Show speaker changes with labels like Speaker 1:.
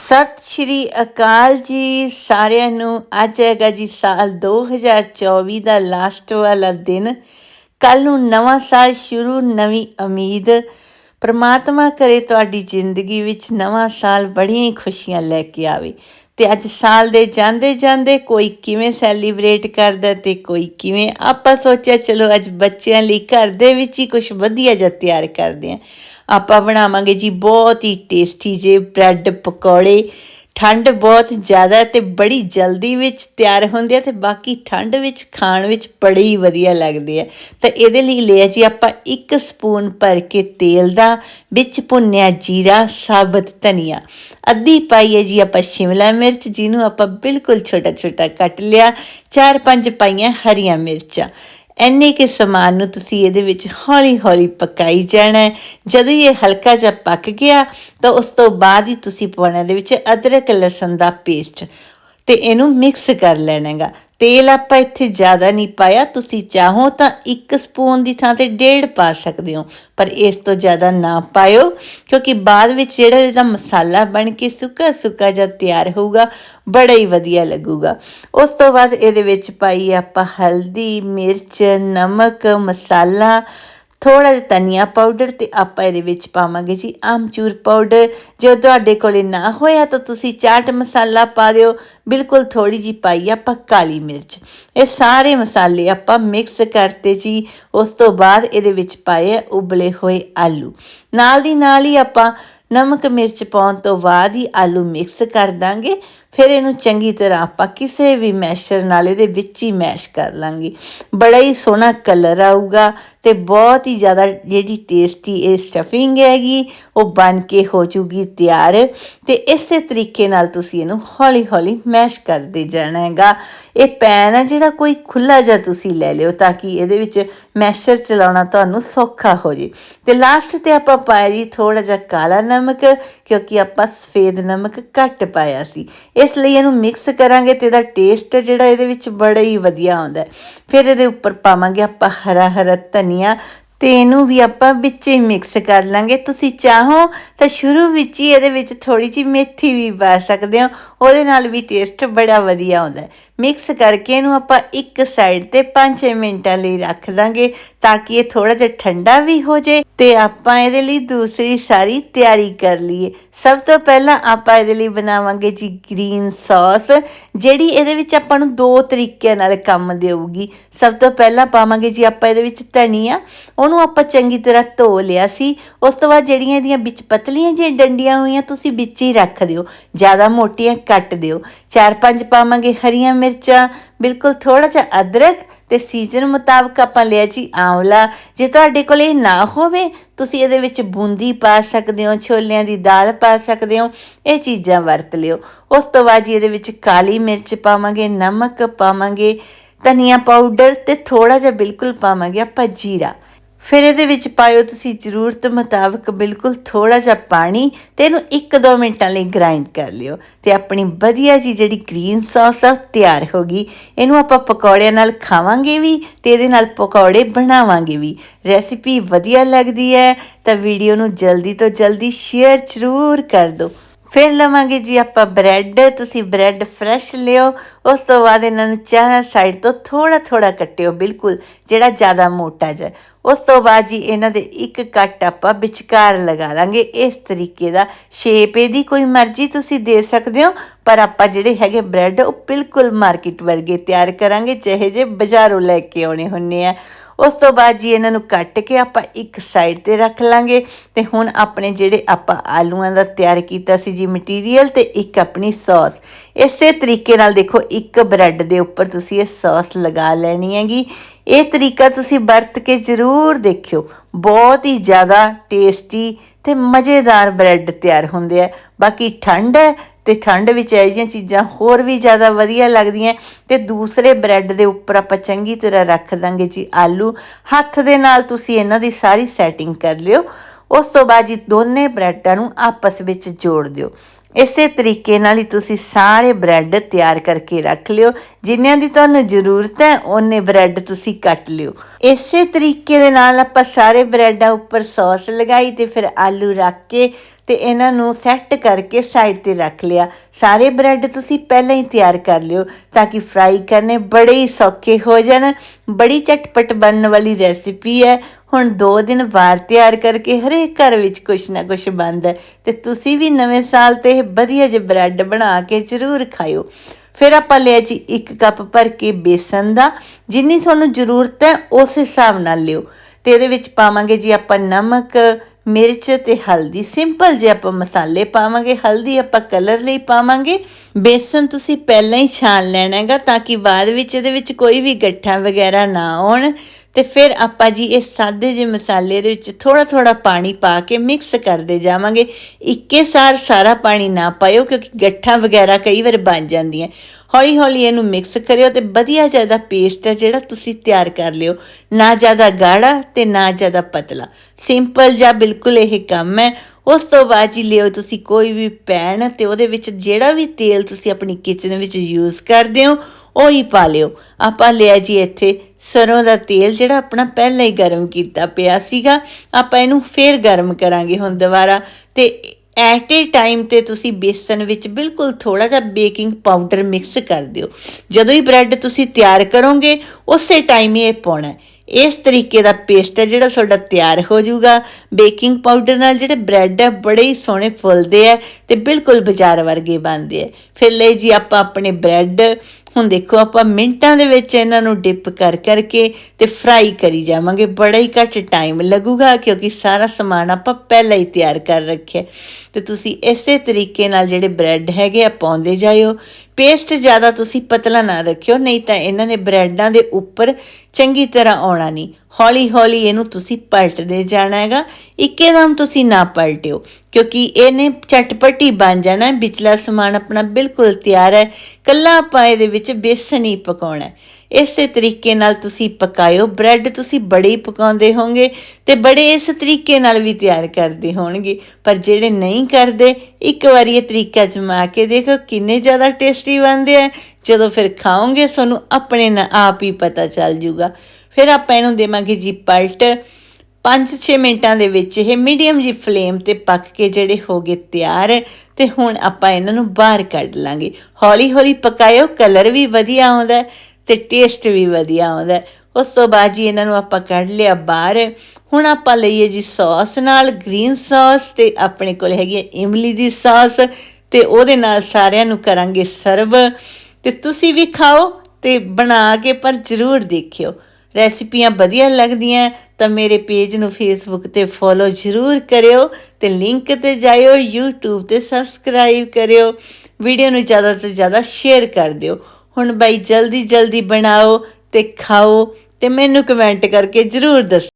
Speaker 1: ਸਤਿ ਸ਼੍ਰੀ ਅਕਾਲ ਜੀ ਸਾਰਿਆਂ ਨੂੰ। ਅੱਜ ਹੈਗਾ ਜੀ ਸਾਲ 2024 ਦਾ ਲਾਸਟ ਵਾਲਾ ਦਿਨ। ਕੱਲ ਨੂੰ ਨਵਾਂ ਸਾਲ ਸ਼ੁਰੂ, ਨਵੀਂ ਉਮੀਦ। ਪ੍ਰਮਾਤਮਾ ਕਰੇ ਤੁਹਾਡੀ ਜ਼ਿੰਦਗੀ ਵਿੱਚ ਨਵਾਂ ਸਾਲ ਬੜੀਆਂ ਹੀ ਖੁਸ਼ੀਆਂ ਲੈ ਕੇ ਆਵੇ। ਤੇ ਅੱਜ ਸਾਲ ਦੇ ਜਾਂਦੇ ਜਾਂਦੇ ਕੋਈ ਕਿਵੇਂ ਸੈਲੀਬ੍ਰੇਟ ਕਰਦਾ ਤੇ ਕੋਈ ਕਿਵੇਂ ਆਪਾਂ ਸੋਚਿਆ ਚਲੋ ਅੱਜ ਬੱਚਿਆਂ ਲਈ ਘਰ ਦੇ ਵਿੱਚ ਹੀ ਕੁਝ ਵਧੀਆ ਜਿਹਾ ਤਿਆਰ ਕਰਦੇ ਆਂ ਆਪਾਂ ਬਣਾਵਾਂਗੇ ਜੀ ਬਹੁਤ ਹੀ ਟੇਸਟੀ ਜੇ ਬ੍ਰੈਡ ਪਕੌੜੇ। ਠੰਡ ਬਹੁਤ ਜ਼ਿਆਦਾ ਤੇ ਬੜੀ ਜਲਦੀ ਵਿੱਚ ਤਿਆਰ ਹੁੰਦੀ ਹੈ ਤੇ ਬਾਕੀ ਠੰਡ ਵਿੱਚ ਖਾਣ ਵਿੱਚ ਬੜੇ ਹੀ ਵਧੀਆ ਲੱਗਦੇ ਹੈ। ਤਾਂ ਇਹਦੇ ਲਈ ਲਿਆ ਜੀ ਆਪਾਂ ਇੱਕ ਸਪੂਨ ਭਰ ਕੇ ਤੇਲ ਦਾ, ਵਿੱਚ ਭੁੰਨਿਆ ਜੀਰਾ, ਸਾਬਤ ਧਨੀਆ। ਅੱਧੀ ਪਾਈ ਹੈ ਜੀ ਆਪਾਂ ਸ਼ਿਮਲਾ ਮਿਰਚ, ਜਿਹਨੂੰ ਆਪਾਂ ਬਿਲਕੁਲ ਛੋਟਾ ਛੋਟਾ ਕੱਟ ਲਿਆ। ਚਾਰ ਪੰਜ ਪਾਈਆਂ ਹਰੀਆਂ ਮਿਰਚਾਂ। ਐਨੇ ਕੇ ਸਮਾਨ ਨੂੰ ਤੁਸੀਂ ਇਹਦੇ ਵਿੱਚ ਹੌਲੀ-ਹੌਲੀ ਪਕਾਈ ਜਾਣਾ ਹੈ। ਜਦੋਂ ਇਹ ਹਲਕਾ ਜਿਹਾ ਪੱਕ ਗਿਆ, ਤਾਂ ਉਸ ਤੋਂ ਬਾਅਦ ਹੀ ਤੁਸੀਂ ਪਾਉਣਾ ਦੇ ਵਿੱਚ ਅਦਰਕ, ਲਸਣ ਦਾ ਪੇਸਟ। ਤੇ ਇਹਨੂੰ ਮਿਕਸ ਕਰ ਲੈਣਾਗਾ। ਤੇਲ ਆਪਾਂ ਇੱਥੇ ਜ਼ਿਆਦਾ ਨਹੀਂ ਪਾਇਆ, ਤੁਸੀਂ ਚਾਹੋ ਤਾਂ 1 ਸਪੂਨ ਦੀ ਥਾਂ ਤੇ ਡੇਢ ਪਾ ਸਕਦੇ ਹੋ, ਪਰ ਇਸ ਤੋਂ ਜ਼ਿਆਦਾ ਨਾ ਪਾਇਓ, ਕਿਉਂਕਿ ਬਾਅਦ ਵਿੱਚ ਜਿਹੜਾ ਇਹਦਾ ਮਸਾਲਾ ਬਣ ਕੇ ਸੁੱਕਾ ਸੁੱਕਾ ਜਿਹਾ ਤਿਆਰ ਹੋਊਗਾ, ਬੜਾ ਹੀ ਵਧੀਆ ਲੱਗੂਗਾ। ਉਸ ਤੋਂ ਬਾਅਦ ਇਹਦੇ ਵਿੱਚ ਪਾਈ ਆਪਾਂ ਹਲਦੀ, ਮਿਰਚ, ਨਮਕ, ਮਸਾਲਾ ਥੋੜਾ ਜਿਹਾ ਧਨੀਆ ਪਾਊਡਰ ਤੇ ਆਪਾਂ ਇਹਦੇ ਵਿੱਚ ਪਾਵਾਂਗੇ ਜੀ ਆਮਚੂਰ ਪਾਊਡਰ ਜੇ ਤੁਹਾਡੇ ਕੋਲੇ ਨਾ ਹੋਇਆ ਤਾਂ ਤੁਸੀਂ ਚਾਟ ਮਸਾਲਾ ਪਾ ਦਿਓ। ਬਿਲਕੁਲ ਥੋੜੀ ਜੀ ਪਾਈ ਆਪਾਂ ਕਾਲੀ ਮਿਰਚ। ਇਹ ਸਾਰੇ ਮਸਾਲੇ ਆਪਾਂ ਮਿਕਸ ਕਰਤੇ ਜੀ। ਉਸ ਤੋਂ ਬਾਅਦ ਇਹਦੇ ਵਿੱਚ ਪਾਏ ਉਬਲੇ ਹੋਏ ਆਲੂ। ਨਾਲ ਦੀ ਨਾਲ ਹੀ ਆਪਾਂ ਨਮਕ ਮਿਰਚ ਪਾਉਣ ਤੋਂ ਬਾਅਦ ਹੀ ਆਲੂ ਮਿਕਸ ਕਰ ਦਾਂਗੇ। ਫਿਰ ਇਹਨੂੰ ਚੰਗੀ ਤਰ੍ਹਾਂ ਆਪਾਂ ਕਿਸੇ ਵੀ ਮੈਸ਼ਰ ਨਾਲ ਇਹਦੇ ਵਿੱਚ ਹੀ ਮੈਸ਼ ਕਰ ਲਾਂਗੇ। ਬੜਾ ਹੀ ਸੋਹਣਾ ਕਲਰ ਆਊਗਾ ਤੇ ਬਹੁਤ ਹੀ ਜ਼ਿਆਦਾ ਜਿਹੜੀ ਟੇਸਟੀ ਇਹ ਸਟਫਿੰਗ ਹੈਗੀ, ਉਹ ਬਣ ਕੇ ਹੋ ਜੂਗੀ ਤਿਆਰ ਤੇ ਇਸੇ ਤਰੀਕੇ ਨਾਲ ਤੁਸੀਂ ਇਹਨੂੰ ਹੌਲੀ ਹੌਲੀ ਮੈਸ਼ ਕਰਦੇ ਜਾਣਾ ਹੈਗਾ। ਇਹ ਪੈਨ ਹੈ ਜਿਹੜਾ ਕੋਈ ਖੁੱਲਾ ਜਿਹਾ ਤੁਸੀਂ ਲੈ ਲਿਓ ਤਾਂ ਕਿ ਇਹਦੇ ਵਿੱਚ ਮੈਸ਼ਰ ਚਲਾਉਣਾ ਤੁਹਾਨੂੰ ਸੌਖਾ ਹੋ ਜੇ। ਤੇ ਲਾਸਟ ਤੇ ਆਪਾਂ ਪਾਇਆ ਜੀ ਥੋੜਾ ਜਿਹਾ ਕਾਲਾ ਨਮਕ, ਕਿਉਂਕਿ ਆਪਾਂ ਸਫੇਦ ਨਮਕ ਘੱਟ ਪਾਇਆ ਸੀ। ਇਸ ਲਈ ਇਹਨੂੰ ਮਿਕਸ ਕਰਾਂਗੇ ਤੇ ਇਹਦਾ ਟੇਸਟ ਜਿਹੜਾ ਇਹਦੇ ਵਿੱਚ ਬੜਾ ਹੀ ਵਧੀਆ ਆਉਂਦਾ ਫਿਰ ਇਹਦੇ ਉੱਪਰ ਪਾਵਾਂਗੇ ਆਪਾਂ ਹਰਾ ਹਰਾ ਧਨੀਆ ਤੇ ਇਹਨੂੰ ਵੀ ਆਪਾਂ ਵਿੱਚ ਹੀ ਮਿਕਸ ਕਰ ਲਾਂਗੇ। ਤੁਸੀਂ ਚਾਹੋ ਤਾਂ ਸ਼ੁਰੂ ਵਿੱਚ ਹੀ ਇਹਦੇ ਵਿੱਚ ਥੋੜੀ ਜਿਹੀ ਮੇਥੀ ਵੀ ਪਾ ਸਕਦੇ ਹੋ। ਉਹਦੇ ਨਾਲ ਵੀ ਟੇਸਟ ਬੜਾ ਵਧੀਆ ਆਉਂਦਾ ਹੈ। ਮਿਕਸ ਕਰਕੇ ਇਹਨੂੰ ਆਪਾਂ ਇੱਕ ਸਾਈਡ ਤੇ 5-6 ਮਿੰਟਾਂ ਲਈ ਰੱਖ ਦਾਂਗੇ ਤਾਂ ਕਿ ਇਹ ਥੋੜਾ ਜਿਹਾ ਠੰਡਾ ਵੀ ਹੋ ਜੇ ਤੇ ਆਪਾਂ ਇਹਦੇ ਲਈ ਦੂਸਰੀ ਸਾਰੀ ਤਿਆਰੀ ਕਰ ਲਈਏ। ਸਭ ਤੋਂ ਪਹਿਲਾਂ ਆਪਾਂ ਇਹਦੇ ਲਈ ਬਣਾਵਾਂਗੇ ਜੀ ਗ੍ਰੀਨ ਸੌਸ ਜਿਹੜੀ ਇਹਦੇ ਵਿੱਚ ਆਪਾਂ ਨੂੰ ਦੋ ਤਰੀਕਿਆਂ ਨਾਲ ਕੰਮ ਦੇਊਗੀ। ਸਭ ਤੋਂ ਪਹਿਲਾਂ ਪਾਵਾਂਗੇ ਜੀ ਆਪਾਂ ਇਹਦੇ ਵਿੱਚ ਧਨੀਆ ਉਹਨੂੰ ਆਪਾਂ ਚੰਗੀ ਤਰ੍ਹਾਂ ਧੋ ਲਿਆ ਸੀ, ਉਸ ਤੋਂ ਬਾਅਦ ਜਿਹੜੀਆਂ ਇਹਦੀਆਂ ਵਿੱਚ ਪਤਲੀਆਂ ਜਿਹੀਆਂ ਡੰਡੀਆਂ ਹੋਈਆਂ, ਤੁਸੀਂ ਵਿੱਚ ਹੀ ਰੱਖ ਦਿਓ। ਜ਼ਿਆਦਾ ਮੋਟੀਆਂ ਕੱਟ ਦਿਓ। ਚਾਰ ਪੰਜ ਪਾਵਾਂਗੇ ਹਰੀਆਂ ਮਿਰਚਾਂ, ਬਿਲਕੁਲ ਥੋੜਾ ਜਿਹਾ ਅਦਰਕ ਤੇ ਸੀਜ਼ਨ ਮੁਤਾਬਕ ਆਪਾਂ ਲਿਆ ਜੀ ਆਂਵਲਾ। ਜੇ ਤੁਹਾਡੇ ਕੋਲ ਇਹ ਨਾ ਹੋਵੇ, ਤੁਸੀਂ ਇਹਦੇ ਵਿੱਚ ਬੂੰਦੀ ਪਾ ਸਕਦੇ ਹੋ, ਛੋਲਿਆਂ ਦੀ ਦਾਲ ਪਾ ਸਕਦੇ ਹੋ, ਇਹ ਚੀਜ਼ਾਂ ਵਰਤ ਲਿਓ। ਉਸ ਤੋਂ ਬਾਅਦ ਜੀ ਇਹਦੇ ਵਿੱਚ ਕਾਲੀ ਮਿਰਚ ਪਾਵਾਂਗੇ, ਨਮਕ ਪਾਵਾਂਗੇ, ਧਨੀਆ ਪਾਊਡਰ ਤੇ ਥੋੜਾ ਜਿਹਾ ਬਿਲਕੁਲ ਪਾਵਾਂਗੇ ਆਪਾਂ ਜੀਰਾ। ਫਿਰ ਇਹਦੇ ਵਿੱਚ ਪਾਇਓ ਤੁਸੀਂ ਜ਼ਰੂਰਤ ਮੁਤਾਬਕ ਬਿਲਕੁਲ ਥੋੜਾ ਜਿਹਾ ਪਾਣੀ ਤੇ ਇਹਨੂੰ 1-2 ਮਿੰਟਾਂ ਲਈ ਗ੍ਰਾਈਂਡ ਕਰ ਲਿਓ ਤੇ ਆਪਣੀ ਵਧੀਆ ਜੀ ਜਿਹੜੀ ਗ੍ਰੀਨ ਸੌਸ ਆ ਤਿਆਰ ਹੋ ਗਈ। ਇਹਨੂੰ ਆਪਾਂ ਪਕੌੜਿਆਂ ਨਾਲ ਖਾਵਾਂਗੇ ਵੀ ਤੇ ਇਹਦੇ ਨਾਲ ਪਕੌੜੇ ਬਣਾਵਾਂਗੇ ਵੀ। ਰੈਸਿਪੀ ਵਧੀਆ ਲੱਗਦੀ ਹੈ ਤਾਂ ਵੀਡੀਓ ਨੂੰ ਜਲਦੀ ਤੋਂ ਜਲਦੀ ਸ਼ੇਅਰ ਜ਼ਰੂਰ ਕਰ ਦਿਓ। ਫਿਰ ਲਵਾਂਗੇ ਜੀ ਆਪਾਂ ਬ੍ਰੈਡ ਤੁਸੀਂ ਬ੍ਰੈਡ ਫਰੈਸ਼ ਲਿਓ। ਉਸ ਤੋਂ ਬਾਅਦ ਇਹਨਾਂ ਨੂੰ ਚਾਹਾਂ ਸਾਈਡ ਤੋਂ ਥੋੜਾ ਥੋੜਾ ਕੱਟਿਓ, ਬਿਲਕੁਲ ਜਿਹੜਾ ਜ਼ਿਆਦਾ ਮੋਟਾ ਜਿਹਾ। ਉਸ ਤੋਂ ਬਾਅਦ ਜੀ ਇਹਨਾਂ ਦੇ ਇੱਕ ਕੱਟ ਆਪਾਂ ਵਿਚਕਾਰ ਲਗਾ ਲਾਂਗੇ। ਇਸ ਤਰੀਕੇ ਦਾ ਸ਼ੇਪ ਇਹਦੀ ਕੋਈ ਮਰਜ਼ੀ ਤੁਸੀਂ ਦੇ ਸਕਦੇ ਹੋ, ਪਰ ਆਪਾਂ ਜਿਹੜੇ ਹੈਗੇ ਬ੍ਰੈਡ ਉਹ ਬਿਲਕੁਲ ਮਾਰਕੀਟ ਵਰਗੇ ਤਿਆਰ ਕਰਾਂਗੇ ਚਾਹੇ ਜੇ ਬਾਜ਼ਾਰੋਂ ਲੈ ਕੇ ਆਉਣੇ ਹੁੰਨੇ ਆ। ਉਸ ਤੋਂ ਬਾਅਦ ਜੀ ਇਹਨਾਂ ਨੂੰ ਕੱਟ ਕੇ ਆਪਾਂ ਇੱਕ ਸਾਈਡ ਤੇ ਰੱਖ ਲਾਂਗੇ। ਤੇ ਹੁਣ ਆਪਣੇ ਜਿਹੜੇ ਆਪਾਂ ਆਲੂਆਂ ਦਾ ਤਿਆਰ ਕੀਤਾ ਸੀ ਜੀ ਮਟੀਰੀਅਲ ਤੇ ਇੱਕ ਆਪਣੀ ਸੌਸ ਇਸੇ ਤਰੀਕੇ ਨਾਲ ਦੇਖੋ, ਇੱਕ ਬ੍ਰੈਡ ਦੇ ਉੱਪਰ ਤੁਸੀਂ ਇਹ ਸੌਸ ਲਗਾ ਲੈਣੀ ਹੈਗੀ। ਇਹ ਤਰੀਕਾ ਤੁਸੀਂ ਵਰਤ ਕੇ ਜ਼ਰੂਰ ਦੇਖਿਓ। ਬਹੁਤ ਹੀ ਜ਼ਿਆਦਾ ਟੇਸਟੀ ਤੇ ਮਜ਼ੇਦਾਰ ਬ੍ਰੈਡ ਤਿਆਰ ਹੁੰਦੇ ਆ। ਬਾਕੀ ਠੰਡ ਹੈ ਤੇ ਠੰਡ ਵਿੱਚ ਇਹ ਜਿਹੀਆਂ ਚੀਜ਼ਾਂ ਹੋਰ ਵੀ ਜ਼ਿਆਦਾ ਵਧੀਆ ਲੱਗਦੀਆਂ। ਤੇ ਦੂਸਰੇ ਬ੍ਰੈਡ ਦੇ ਉੱਪਰ ਆਪਾਂ ਚੰਗੀ ਤਰ੍ਹਾਂ ਰੱਖ ਦਾਂਗੇ ਜੀ ਆਲੂ। ਹੱਥ ਦੇ ਨਾਲ ਤੁਸੀਂ ਇਹਨਾਂ ਦੀ ਸਾਰੀ ਸੈਟਿੰਗ ਕਰ ਲਿਓ। ਉਸ ਤੋਂ ਬਾਅਦ ਜੀ ਦੋਨੇ ਬ੍ਰੈਡਾਂ ਨੂੰ ਆਪਸ ਵਿੱਚ ਜੋੜ ਦਿਓ। ਇਸੇ ਤਰੀਕੇ ਨਾਲ ਹੀ ਤੁਸੀਂ ਸਾਰੇ ਬ੍ਰੈਡ ਤਿਆਰ ਕਰਕੇ ਰੱਖ ਲਿਓ। ਜਿੰਨਿਆਂ ਦੀ ਤੁਹਾਨੂੰ ਜ਼ਰੂਰਤ ਹੈ, ਉਹਨੇ ਬ੍ਰੈਡ ਤੁਸੀਂ ਕੱਟ ਲਿਓ। ਇਸੇ ਤਰੀਕੇ ਦੇ ਨਾਲ ਆਪਾਂ ਸਾਰੇ ਬ੍ਰੈਡਾਂ ਉੱਪਰ ਸੌਸ ਲਗਾਈ ਤੇ ਫਿਰ ਆਲੂ ਰੱਖ ਕੇ ਤੇ ਇਹਨਾਂ ਨੂੰ ਸੈੱਟ ਕਰਕੇ ਸਾਈਡ ਤੇ ਰੱਖ ਲਿਆ। ਸਾਰੇ ਬ੍ਰੈਡ ਤੁਸੀਂ ਪਹਿਲਾਂ ਹੀ ਤਿਆਰ ਕਰ ਲਿਓ ਤਾਂ ਕਿ ਫਰਾਈ ਕਰਨੇ ਬੜੇ ਹੀ ਸੌਖੇ ਹੋ ਜਾਣ। ਬੜੀ ਚਟਪਟ ਬਣਨ ਵਾਲੀ ਰੈਸਿਪੀ ਹੈ। ਹੁਣ 2 ਦਿਨ ਵਾਰ ਤਿਆਰ ਕਰਕੇ ਹਰੇਕ ਘਰ ਵਿੱਚ ਕੁਛ ਨਾ ਕੁਛ ਬਣਦਾ ਹੈ ਤੇ ਤੁਸੀਂ ਵੀ ਨਵੇਂ ਸਾਲ ਤੇ ਇਹ ਵਧੀਆ ਜਿਹੇ ਬ੍ਰੈਡ ਬਣਾ ਕੇ ਜ਼ਰੂਰ ਖਾਇਓ। ਫਿਰ ਆਪਾਂ ਲਿਆ ਜੀ 1 ਕੱਪ ਭਰ ਕੇ ਬੇਸਨ ਦਾ, ਜਿੰਨੀ ਤੁਹਾਨੂੰ ਜ਼ਰੂਰਤ ਹੈ ਉਸ ਹਿਸਾਬ ਨਾਲ ਲਿਓ। ਤੇ ਇਹਦੇ ਵਿੱਚ ਪਾਵਾਂਗੇ ਜੀ ਆਪਾਂ ਨਮਕ, ਮਿਰਚ ਤੇ ਹਲਦੀ। ਸਿੰਪਲ ਜੇ ਆਪਾਂ ਮਸਾਲੇ ਪਾਵਾਂਗੇ, ਹਲਦੀ ਆਪਾਂ ਕਲਰ ਲਈ ਪਾਵਾਂਗੇ। ਬੇਸਨ ਤੁਸੀਂ ਪਹਿਲਾਂ ਹੀ ਛਾਣ ਲੈਣਾ ਹੈਗਾ ਤਾਂ ਕਿ ਬਾਅਦ ਵਿੱਚ ਇਹਦੇ ਵਿੱਚ ਕੋਈ ਵੀ ਗੱਠਾਂ ਵਗੈਰਾ ਨਾ ਆਉਣ। ਤੇ ਫਿਰ ਆਪਾਂ ਜੀ ਇਹ ਸਾਦੇ ਜਿਹੇ ਮਸਾਲੇ ਦੇ ਵਿੱਚ ਥੋੜਾ ਥੋੜਾ ਪਾਣੀ ਪਾ ਕੇ ਮਿਕਸ ਕਰਦੇ ਜਾਵਾਂਗੇ। ਇੱਕੇ ਸਾਰ ਸਾਰਾ ਪਾਣੀ ਨਾ ਪਾਇਓ ਕਿਉਂਕਿ ਗੱਠਾਂ ਵਗੈਰਾ ਕਈ ਵਾਰ ਬਣ ਜਾਂਦੀਆਂ। ਹੌਲੀ ਹੌਲੀ ਇਹਨੂੰ ਮਿਕਸ ਕਰਿਓ ਤੇ ਵਧੀਆ ਜ਼ਿਆਦਾ ਪੇਸਟ ਹੈ ਜਿਹੜਾ ਤੁਸੀਂ ਤਿਆਰ ਕਰ ਲਿਓ। ਨਾ ਜ਼ਿਆਦਾ ਗਾੜਾ ਤੇ ਨਾ ਜ਼ਿਆਦਾ ਪਤਲਾ। ਸਿੰਪਲ ਜਾਂ ਬਿਲਕੁਲ ਇਹ ਕੰਮ ਹੈ। ਉਸ ਤੋਂ ਬਾਅਦ ਜੀ ਲਿਓ ਤੁਸੀਂ ਕੋਈ ਵੀ ਪੈਨ ਤੇ ਉਹਦੇ ਵਿੱਚ ਜਿਹੜਾ ਵੀ ਤੇਲ ਤੁਸੀਂ ਆਪਣੀ ਕਿਚਨ ਵਿੱਚ ਯੂਜ਼ ਕਰਦੇ ਹੋ, ਉਹੀ ਪਾ ਲਿਓ। ਆਪਾਂ ਲਿਆ ਜੀ ਇੱਥੇ ਸਰੋਂ ਦਾ ਤੇਲ ਜਿਹੜਾ ਆਪਣਾ ਪਹਿਲਾਂ ਹੀ ਗਰਮ ਕੀਤਾ ਪਿਆ ਸੀਗਾ, ਆਪਾਂ ਇਹਨੂੰ ਫੇਰ ਗਰਮ ਕਰਾਂਗੇ ਹੁਣ ਦੁਬਾਰਾ। ਤੇ ਐਟ ਏ ਟਾਈਮ ਤੇ ਤੁਸੀਂ ਬੇਸਨ ਵਿੱਚ ਬਿਲਕੁਲ ਥੋੜਾ ਜਿਹਾ ਬੇਕਿੰਗ ਪਾਊਡਰ ਮਿਕਸ ਕਰ ਦਿਓ। ਜਦੋਂ ਹੀ ਬ੍ਰੈਡ ਤੁਸੀਂ ਤਿਆਰ ਕਰੋਗੇ, ਉਸੇ ਟਾਈਮ ਹੀ ਇਹ ਪਾਉਣਾ। ਇਸ ਤਰੀਕੇ ਦਾ ਪੇਸਟ ਹੈ ਜਿਹੜਾ ਤੁਹਾਡਾ ਤਿਆਰ ਹੋ ਜਾਊਗਾ। ਬੇਕਿੰਗ ਪਾਊਡਰ ਨਾਲ ਜਿਹੜੇ ਬ੍ਰੈਡ ਹੈ, ਬੜੇ ਹੀ ਸੋਹਣੇ ਫੁੱਲਦੇ ਆ ਤੇ ਬਿਲਕੁਲ ਬਾਜ਼ਾਰ ਵਰਗੇ ਬਣਦੇ ਆ ਫਿਰ ਲਈ ਜੀ ਆਪਾਂ ਆਪਣੇ ਬ੍ਰੈਡ ਹੁਣ ਦੇਖੋ, ਆਪਾਂ ਮਿੰਟਾਂ ਦੇ ਵਿੱਚ ਇਹਨਾਂ ਨੂੰ ਡਿਪ ਕਰ ਕਰਕੇ ਤੇ ਫਰਾਈ ਕਰੀ ਜਾਵਾਂਗੇ। ਬੜਾ ਹੀ ਘੱਟ ਟਾਈਮ ਲੱਗੂਗਾ, ਕਿਉਂਕਿ ਸਾਰਾ ਸਮਾਨ ਆਪਾਂ ਪਹਿਲਾਂ ਹੀ ਤਿਆਰ ਕਰ ਰੱਖਿਆ। ਤੇ ਤੁਸੀਂ ਇਸੇ ਤਰੀਕੇ ਨਾਲ ਜਿਹੜੇ ਬ੍ਰੈਡ ਹੈਗੇ ਆ ਪਾਉਂਦੇ ਜਾਇਓ। ਪੇਸਟ ਜ਼ਿਆਦਾ ਤੁਸੀਂ ਪਤਲਾ ਨਾ ਰੱਖਿਓ, ਨਹੀਂ ਤਾਂ ਇਹਨਾਂ ਨੇ ਬ੍ਰੈਡਾਂ ਦੇ ਉੱਪਰ ਚੰਗੀ ਤਰ੍ਹਾਂ ਆਉਣਾ ਨਹੀਂ। ਹੌਲੀ ਹੌਲੀ ਇਹਨੂੰ ਤੁਸੀਂ ਪਲਟਦੇ ਜਾਣਾ ਹੈਗਾ। ਇੱਕੇਦਮ ਤੁਸੀਂ ਨਾ ਪਲਟਿਓ, ਕਿਉਂਕਿ ਇਹਨੇ ਚਟਪਟੀ ਬਣ ਜਾਣਾ ਵਿਚਲਾ ਸਮਾਨ ਆਪਣਾ ਬਿਲਕੁਲ ਤਿਆਰ ਹੈ। ਕੱਲਾ ਆਪਾਂ ਇਹਦੇ ਵਿੱਚ ਬੇਸਣ ਹੀ ਪਕਾਉਣਾ ਹੈ। ਇਸੇ ਤਰੀਕੇ ਨਾਲ ਤੁਸੀਂ ਪਕਾਇਓ। ਬ੍ਰੈਡ ਤੁਸੀਂ ਬੜੇ ਹੀ ਪਕਾਉਂਦੇ ਹੋਗੇ ਤੇ ਬੜੇ ਇਸ ਤਰੀਕੇ ਨਾਲ ਵੀ ਤਿਆਰ ਕਰਦੇ ਹੋਣਗੇ। ਪਰ ਜਿਹੜੇ ਨਹੀਂ ਕਰਦੇ, ਇੱਕ ਵਾਰੀ ਇਹ ਤਰੀਕਾ ਜਮਾ ਕੇ ਦੇਖੋ ਕਿੰਨੇ ਜ਼ਿਆਦਾ ਟੇਸਟੀ ਬਣਦੇ ਆ। ਜਦੋਂ ਫਿਰ ਖਾਓਗੇ, ਤੁਹਾਨੂੰ ਆਪਣੇ ਨਾਲ ਆਪ ਹੀ ਪਤਾ ਚੱਲ ਜੂਗਾ। ਫਿਰ ਆਪਾਂ ਇਹਨੂੰ ਦੇਵਾਂਗੇ ਜੀ ਪਲਟ। 5-6 ਮਿੰਟਾਂ ਦੇ ਵਿੱਚ ਇਹ ਮੀਡੀਅਮ ਜੀ ਫਲੇਮ ਤੇ ਪੱਕ ਕੇ ਜਿਹੜੇ ਹੋ ਗਏ ਤਿਆਰ, ਤੇ ਹੁਣ ਆਪਾਂ ਇਹਨਾਂ ਨੂੰ ਬਾਹਰ ਕੱਢ ਲਾਂਗੇ। ਹੌਲੀ ਹੌਲੀ ਪਕਾਇਓ, ਕਲਰ ਵੀ ਵਧੀਆ ਆਉਂਦਾ ਹੈ ਤੇ ਟੇਸਟ ਵੀ ਵਧੀਆ ਆਉਂਦਾ ਉਸ ਤੋਂ ਬਾਅਦ ਜੀ ਇਹਨਾਂ ਨੂੰ ਆਪਾਂ ਕੱਢ ਲਿਆ ਬਾਹਰ। ਹੁਣ ਆਪਾਂ ਲਈਏ ਜੀ ਸੌਸ ਨਾਲ ਗ੍ਰੀਨ ਸੌਸ ਤੇ ਆਪਣੇ ਕੋਲ ਹੈਗੀ ਹੈ ਇਮਲੀ ਦੀ ਸੌਸ ਤੇ ਉਹਦੇ ਨਾਲ ਸਾਰਿਆਂ ਨੂੰ ਕਰਾਂਗੇ ਸਰਵ। ਤੇ ਤੁਸੀਂ ਵੀ ਖਾਓ ਤੇ ਬਣਾ ਕੇ ਪਰ ਜ਼ਰੂਰ ਦੇਖਿਓ। ਰੈਸਿਪੀਆਂ ਵਧੀਆ ਲੱਗਦੀਆਂ, ਤਾਂ ਮੇਰੇ ਪੇਜ ਨੂੰ ਫੇਸਬੁੱਕ ਤੇ ਫੋਲੋ ਜ਼ਰੂਰ ਕਰਿਓ ਤੇ ਲਿੰਕ ਤੇ ਜਾਇਓ, YouTube ਤੇ ਸਬਸਕ੍ਰਾਈਬ ਕਰਿਓ। ਵੀਡੀਓ ਨੂੰ ਜ਼ਿਆਦਾ ਤੋਂ ਜ਼ਿਆਦਾ ਸ਼ੇਅਰ ਕਰ ਦਿਓ। ਹੁਣ ਬਾਈ ਜਲਦੀ ਜਲਦੀ ਬਣਾਓ ਤੇ ਖਾਓ ਤੇ ਮੈਨੂੰ ਕਮੈਂਟ ਕਰਕੇ ਜ਼ਰੂਰ ਦੱਸੋ।